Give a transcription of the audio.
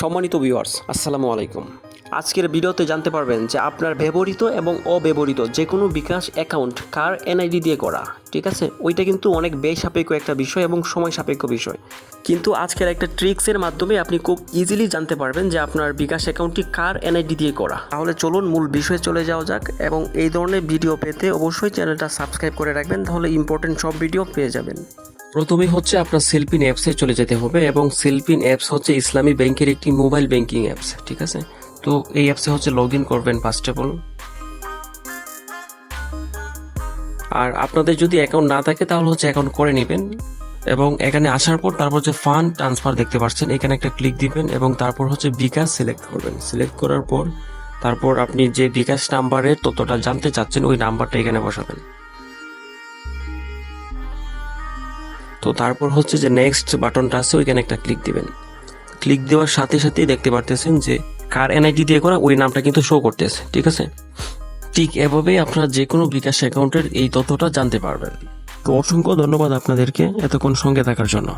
সম্মানিত ভিউয়ার্স আসসালামু আলাইকুম। আজকের ভিডিওতে জানতে পারবেন যে আপনার ব্যবহৃত এবং অব্যবহৃত যে কোনো বিকাশ অ্যাকাউন্ট কার এনআইডি দিয়ে করা ঠিক আছে? ওইটা কিন্তু অনেক ব্যয় সাপেক্ষ একটা বিষয় এবং সময় সাপেক্ষ বিষয়। কিন্তু আজকের একটা ট্রিক্সের মাধ্যমে আপনি খুব ইজিলি জানতে পারবেন যে আপনার বিকাশ অ্যাকাউন্টটি কার এনআইডি দিয়ে করা তাহলে চলুন মূল বিষয়ে চলে যাওয়া যাক এবং এই ধরনের ভিডিও পেতে অবশ্যই চ্যানেলটা সাবস্ক্রাইব করে রাখবেন, তাহলে ইম্পর্টেন্ট সব ভিডিও পেয়ে যাবেন। প্রথমেই হচ্ছে আপনার সেলফিন অ্যাপসে চলে যেতে হবে এবং সেলফিন অ্যাপস হচ্ছে ইসলামী ব্যাংকের একটি মোবাইল ব্যাংকিং অ্যাপস ঠিক আছে? তো এই অ্যাপসে হচ্ছে লগ ইন করবেন ফার্স্ট অফ অল আর আপনাদের যদি অ্যাকাউন্ট না থাকে তাহলে হচ্ছে অ্যাকাউন্ট করে নেবেন এবং এখানে আসার পর তারপর যে ফান্ড ট্রান্সফার দেখতে পাচ্ছেন, এখানে একটা ক্লিক দিবেন এবং তারপর হচ্ছে বিকাশ সিলেক্ট করবেন। সিলেক্ট করার পর তারপর আপনি যে বিকাশ নাম্বারের তথ্যটা জানতে চাচ্ছেন, ওই নাম্বারটা এখানে বসাবেন। তো তারপর হচ্ছে যে নেক্সট বাটনটা আছে, ওইখানে একটা ক্লিক দিবেন। ক্লিক দেওয়ার সাথে সাথেই দেখতে পারতেছেন যে কার এনআইডি দিয়ে করা ওই নামটা কিন্তু শো করতেছে, ঠিক আছে? ঠিক এভাবেই আপনারা যে কোনো বিকাশ অ্যাকাউন্টের এই তথ্যটা জানতে পারবেন। তো অসংখ্য ধন্যবাদ আপনাদেরকে এতক্ষণ সঙ্গে থাকার জন্য।